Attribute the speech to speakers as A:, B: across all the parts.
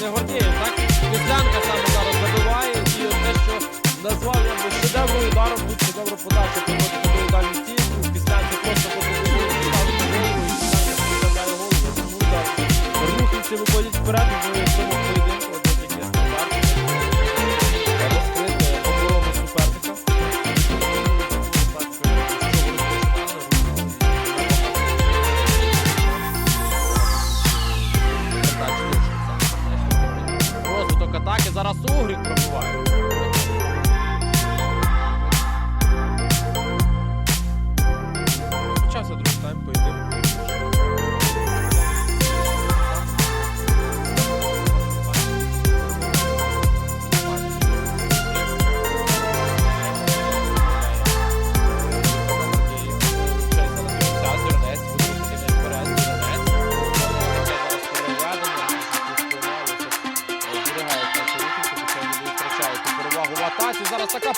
A: не Гордієв, так? Кислянка саме зараз забиває. І те, що назвав я би шедевром ударом, тут шедевро подача проводить до дальню стійку. Кислянка просто потребує ставити голову і Кислянка підставляє голову. Тому удар. Рухівці виходять вперед, і в цьому Зараз Угрік пробуває.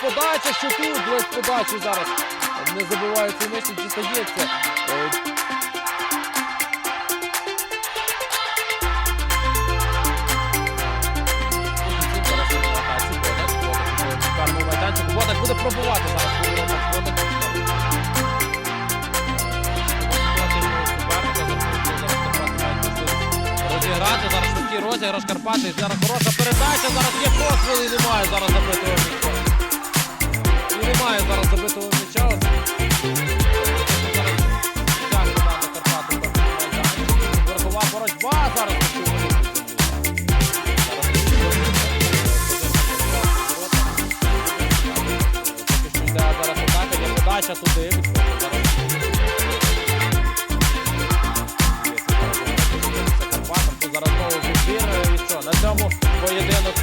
A: Подача, що тут без подачі зараз не забиває цей і дістається. Зараз він в атаці, Бодак, Бодак вже в карному майданчику. Бодак буде пробувати зараз. Розіграти, зараз швидкий розіграш Карпати, зараз хороша передача, зараз є постріл немає зараз забитого атака, туди. Зараз знову відбір. І що, на цьому поєдинок